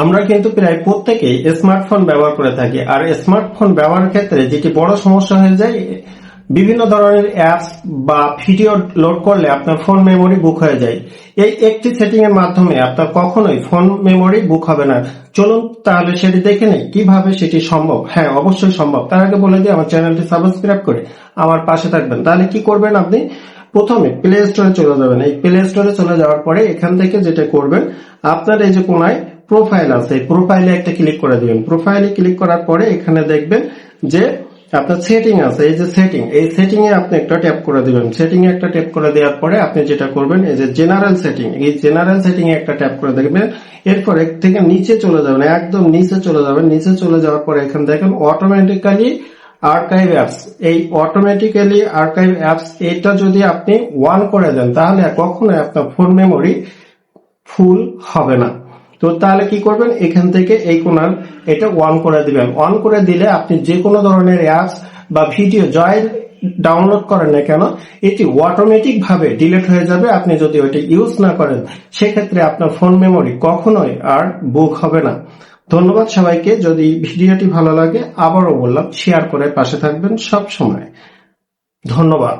আমরা কিন্তু প্রায় প্রত্যেকেই স্মার্টফোন ব্যবহার করে থাকি। আর স্মার্টফোন ব্যবহারের ক্ষেত্রে যেটি বড় সমস্যা হয়ে যায়, বিভিন্ন ধরনের অ্যাপস বা ভিডিও লোড করলে আপনার ফোন মেমোরি বুক হয়ে যায়। এই একটি সেটিং এর মাধ্যমে আপনার কখনোই ফোন মেমোরি বুক হবে না। চলুন তাহলে সেটি দেখে নেই, কীভাবে সেটি সম্ভব? হ্যাঁ অবশ্যই সম্ভব। তার আগে বলে দিই, আমার চ্যানেলটি সাবস্ক্রাইব করে আমার পাশে থাকবেন। তাহলে কি করবেন আপনি? প্রথমে প্লে স্টোরে চলে যাবেন। এই প্লে স্টোরে চলে যাওয়ার পরে এখান থেকে যেটা করবেন, আপনার এই যে কোনায় প্রোফাইল আছে প্রোফাইলে একটা ক্লিক করে দিবেন। প্রোফাইলে ক্লিক করার পরে এখানে দেখবেন যে আপনার সেটিং আছে, এই যে সেটিং এই সেটিং এ আপনি একটা ট্যাপ করে দিবেন। সেটিং এ একটা ট্যাপ করে দেওয়ার পরে আপনি যেটা করবেন, এই যে জেনারেল সেটিং এই জেনারেল সেটিং এ একটা ট্যাপ করে দেখবেন। এরপর থেকে নিচে চলে যাবেন, একদম নিচে চলে যাবেন। নিচে চলে যাওয়ার পরে এখানে দেখেন অটোমেটিক্যালি আর্কাইভ অ্যাপস এই অটোমেটিক্যালি আর্কাইভ অ্যাপস এটা যদি আপনি ওয়ান করে দেন, তাহলে কখনোই আপনার ফোন মেমোরি ফুল হবে না। তো তাহলে কি করবেন? এখান থেকে এই কোনার এটা অন করে দিবেন। অন করে দিলে আপনি যে কোনো ধরনের অ্যাপস বা ভিডিও জয় ডাউনলোড করেন না কেন, এটি অটোমেটিক ভাবে ডিলিট হয়ে যাবে। আপনি যদি ওইটা ইউজ না করেন, সেক্ষেত্রে আপনার ফোন মেমোরি কখনোই আর বুক হবে না। ধন্যবাদ সবাইকে। যদি ভিডিওটি ভালো লাগে, আবারও বললাম শেয়ার করে পাশে থাকবেন সব সময় ধন্যবাদ।